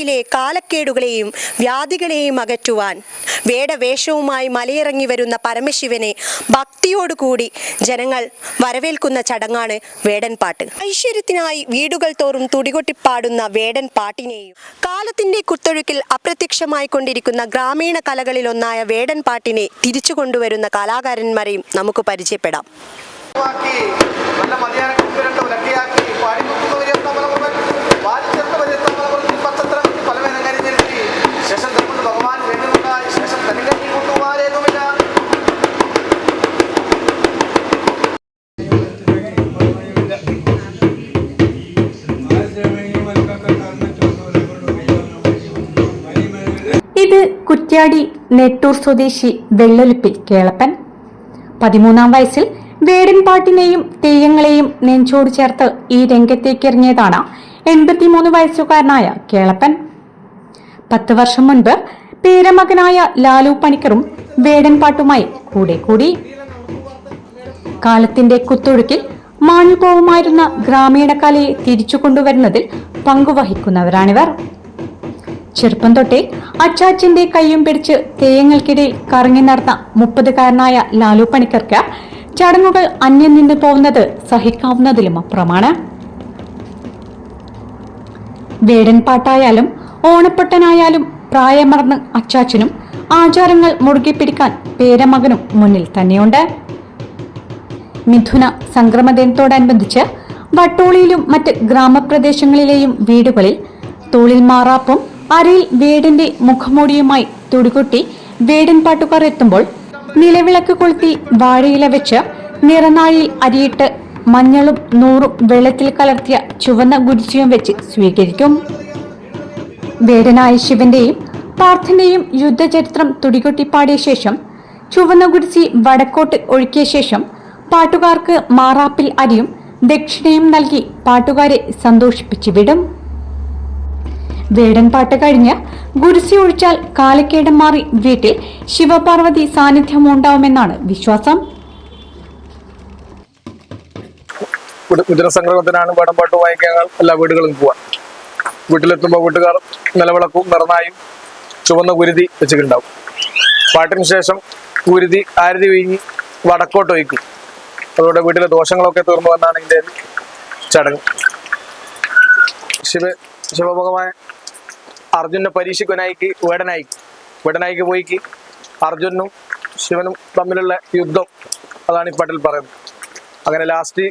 സമൂഹത്തിലെ കാലക്കേടുകളെയും വ്യാധികളെയും അകറ്റുവാൻ വേടവേഷവുമായി മലയിറങ്ങി വരുന്ന പരമശിവനെ ഭക്തിയോടുകൂടി ജനങ്ങൾ വരവേൽക്കുന്ന ചടങ്ങാണ് വേടൻപാട്ട് ഐശ്വര്യത്തിനായി വീടുകൾ തോറും തുടികൊട്ടിപ്പാടുന്ന വേടൻ പാട്ടിനെയും കാലത്തിന്റെ കുത്തൊഴുക്കിൽ അപ്രത്യക്ഷമായി കൊണ്ടിരിക്കുന്ന ഗ്രാമീണ കലകളിലൊന്നായ വേടൻ പാട്ടിനെ തിരിച്ചു കൊണ്ടുവരുന്ന കലാകാരന്മാരെയും നമുക്ക് പരിചയപ്പെടാം. ആക്കി കുറ്റ്യാടി നെട്ടൂർ സ്വദേശി വെള്ളൊലിപ്പിൽ കേളപ്പൻ. പതിമൂന്നാം വയസ്സിൽ വേടൻപാട്ടിനെയും തെയ്യങ്ങളെയും നെഞ്ചോട് ചേർത്ത് ഈ രംഗത്തേക്കിറങ്ങിയതാണ് എൺപത്തിമൂന്ന് വയസ്സുകാരനായ കേളപ്പൻ. പത്ത് വർഷം മുൻപ് പേരമകനായ ലാലു പണിക്കറും വേടൻപാട്ടുമായി കൂടെ കൂടി. കാലത്തിന്റെ കുത്തൊഴുക്കിൽ മാഞ്ഞുപോവുമായിരുന്ന ഗ്രാമീണ കലയെ തിരിച്ചു കൊണ്ടുവരുന്നതിൽ പങ്കുവഹിക്കുന്നവരാണിവർ. ചെറുപ്പം തൊട്ടേ അച്ചാച്ചന്റെ കയ്യും പിടിച്ച് തെയ്യങ്ങൾക്കിടയിൽ കറങ്ങി നടന്ന മുപ്പതുകാരനായ ലാലു പണിക്കർക്ക് ചടങ്ങുകൾ അന്യം നിന്ന് പോകുന്നത് സഹിക്കാവുന്നതിലും അപ്പുറമാണ്. വേടൻ പാട്ടായാലും ഓണപ്പെട്ടനായാലും പ്രായമറന്ന് അച്ചാച്ചനും ആചാരങ്ങൾ മുറുകെ പിടിക്കാൻ പേരമകനും മുന്നിൽ തന്നെയുണ്ട്. മിഥുന സംക്രമദിനത്തോടനുബന്ധിച്ച് വട്ടോളിയിലും മറ്റ് ഗ്രാമപ്രദേശങ്ങളിലെയും വീടുകളിൽ തോളിൽ മാറാപ്പും അരയിൽ വേടന്റെ മുഖമൂടിയുമായി തുടികൊട്ടി വേടൻ പാട്ടുകാർ എത്തുമ്പോൾ നിലവിളക്ക് കൊളുത്തി വാഴയില വെച്ച് നിറനാഴിയിൽ അരിയിട്ട് മഞ്ഞളും നൂറും വെള്ളത്തിൽ കലർത്തിയ ചുവന്ന ഗുരുചിയും വെച്ച് സ്വീകരിക്കും. വേടനായ ശിവന്റെയും പാർത്ഥന്റെയും യുദ്ധചരിത്രം തുടികൊട്ടിപ്പാടിയ ശേഷം ചുവന്ന ഗുരുസി വടക്കോട്ട് ഒഴുക്കിയ ശേഷം പാട്ടുകാർക്ക് മാറാപ്പിൽ അരിയും ദക്ഷിണയും നൽകി പാട്ടുകാരെ സന്തോഷിപ്പിച്ചു വിടും. വേടൻ പാട്ട് കഴിഞ്ഞ് ഗുരുസി ഒഴിച്ചാൽ കാലക്കേടം മാറി വീട്ടിൽ ശിവപാർവതി സാന്നിധ്യം ഉണ്ടാവുമെന്നാണ് വിശ്വാസം. കുതിരസംക്രമത്തിനാണ് വേടൻപാട്ട് വായിക്കാൻ എല്ലാ വീടുകളും പോവാൻ വീട്ടിലെത്തുമ്പോൾ വീട്ടുകാർ നിലവിളക്കും നിറനായും ചുവന്ന കുരുതി വെച്ചിട്ടുണ്ടാവും. പാട്ടിന് ശേഷം കുരുതി ആരതി വീങ്ങി വടക്കോട്ട് വയ്ക്കും അതോടെ വീട്ടിലെ ദോഷങ്ങളൊക്കെ തീർന്നു വന്നാണ് ഇതിന്റെ ചടങ്ങ്. ശിവ ശിവഭഗവാൻ അർജുനെ പരീക്ഷിക്കുനായിക്ക് വേടനായിക്ക്. വേടനായിക്ക് പോയിക്ക്. അർജുനും ശിവനും തമ്മിലുള്ള യുദ്ധം അതാണ് ഈ പാട്ടിൽ പറയുന്നത്. അങ്ങനെ ലാസ്റ്റ്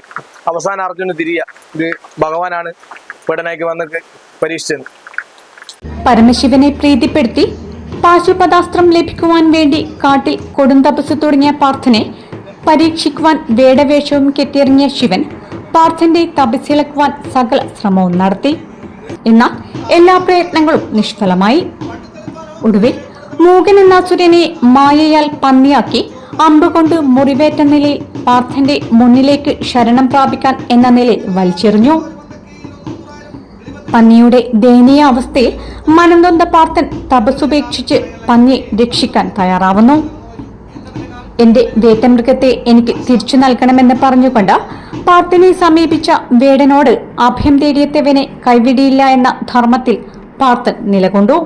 അവസാന അർജുന് തിരിയ. ഇത് ഭഗവാനാണ് വേടനായിക്ക് വന്നിട്ട് പരീക്ഷിച്ചത്. പരമശിവനെ പ്രീതിപ്പെടുത്തി പാശുപദാസ്ത്രം ലഭിക്കുവാൻ വേണ്ടി കാട്ടിൽ കൊടും തപസ് തുടങ്ങിയ പാർത്ഥനെ പരീക്ഷിക്കുവാൻ വേടവേഷവും കെട്ടിയിറങ്ങിയ ശിവൻ പാർത്ഥന്റെ തപസ്സിളക്കുവാൻ സകല ശ്രമവും നടത്തി. എന്നാൽ എല്ലാ പ്രയത്നങ്ങളും നിഷ്ഫലമായി. ഒടുവിൽ മൂകൻ എന്ന അസുരനെ മായയാൽ പന്നിയാക്കി അമ്പുകൊണ്ട് മുറിവേറ്റ നിലയിൽ പാർത്ഥന്റെ മുന്നിലേക്ക് ശരണം പ്രാപിക്കാൻ എന്ന നിലയിൽ വലിച്ചെറിഞ്ഞു. പന്നിയുടെ ദയനീയ അവസ്ഥയിൽ മനംനൊന്ത പാർത്ഥൻ തപസ്സുപേക്ഷിച്ച് പന്നിയെ രക്ഷിക്കാൻ തയ്യാറാവുന്നു. എന്റെ വേട്ടമൃഗത്തെ എനിക്ക് തിരിച്ചു നൽകണമെന്ന് പറഞ്ഞുകൊണ്ട് പാർത്ഥിനെ സമീപിച്ച വേടനോട് അഭയം തേടിയെത്തിയവനെ കൈവിടിയില്ല എന്ന ധർമ്മത്തിൽ പാർത്ഥൻ നിലകൊണ്ടു.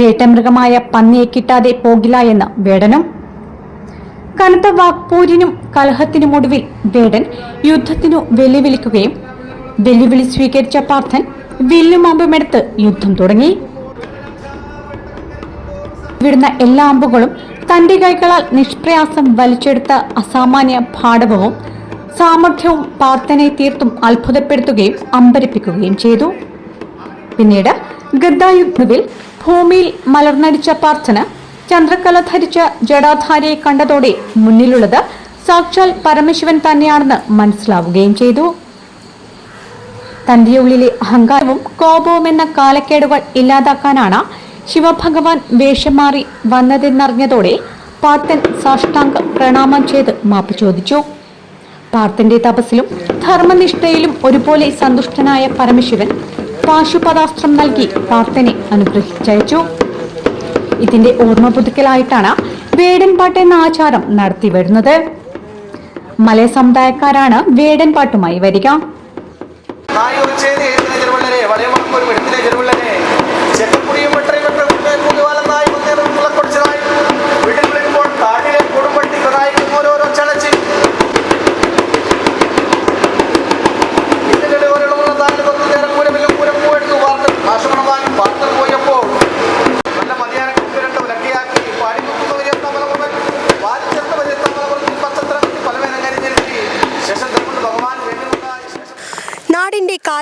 വേട്ടമൃഗമായ പന്നിയെ കിട്ടാതെ പോകില്ല എന്ന വേടനും. കനത്ത വാക്പൂരിനും കലഹത്തിനുമൊടുവിൽ വേടൻ യുദ്ധത്തിനു വെല്ലുവിളിക്കുകയും വെല്ലുവിളി സ്വീകരിച്ച പാർത്ഥൻ വില്ലുമാമ്പുമെടുത്ത് യുദ്ധം തുടങ്ങി. വിടുന്ന എല്ലാ അമ്പുകളും തന്റെ കൈകളാൽ നിഷ്പ്രയാസം വലിച്ചെടുത്ത അസാമാന്യ പാഠവും സാമർഥ്യവും പാർത്ഥനെ തീർത്തും അത്ഭുതപ്പെടുത്തുകയും അമ്പരിപ്പിക്കുകയും ചെയ്തു. പിന്നീട് ഗദ്ദായുദ്ധവിൽ ഭൂമിയിൽ മലർന്നടിച്ച പാർത്ഥന ചന്ദ്രക്കല ധരിച്ച ജടാധാരയെ കണ്ടതോടെ മുന്നിലുള്ളത് സാക്ഷാൽ പരമശിവൻ തന്നെയാണെന്ന് മനസ്സിലാവുകയും ചെയ്തു. തന്റെ ഉള്ളിലെ അഹങ്കാരവും കോപവും എന്ന കാലക്കേടുകൾ ഇല്ലാതാക്കാനാണ് ശിവഭഗവാൻ വേഷം മാറി വന്നതെന്നറിഞ്ഞതോടെ പാർത്തൻ സാഷ്ടാംഗ പ്രണാമം ചെയ്ത് മാപ്പ് ചോദിച്ചു. പാർത്തന്റെ തപസ്സിലും ധർമ്മനിഷ്ഠയിലും ഒരുപോലെ സന്തുഷ്ടനായ പരമശിവൻ പാശുപദാസ്ത്രം നൽകി പാർത്തനെ അനുഗ്രഹിച്ചയച്ചു. ഇതിന്റെ ഓർമ്മ പുതുക്കലായിട്ടാണ് വേടൻപാട്ട് എന്ന ആചാരം നടത്തി വരുന്നത്. മലയ സമുദായക്കാരാണ് വേടൻപാട്ടുമായി വരിക. വളരെ വളരെ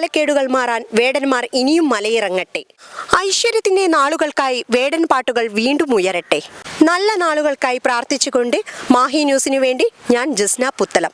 കാലക്കേടുകൾ മാറാൻ വേടന്മാർ ഇനിയും മലയിറങ്ങട്ടെ. ഐശ്വര്യത്തിന്റെ നാളുകൾക്കായി വേടൻ പാട്ടുകൾ വീണ്ടും ഉയരട്ടെ. നല്ല നാളുകൾക്കായി പ്രാർത്ഥിച്ചുകൊണ്ട് മാഹി ന്യൂസിനു വേണ്ടി ഞാൻ ജസ്ന പുത്തലം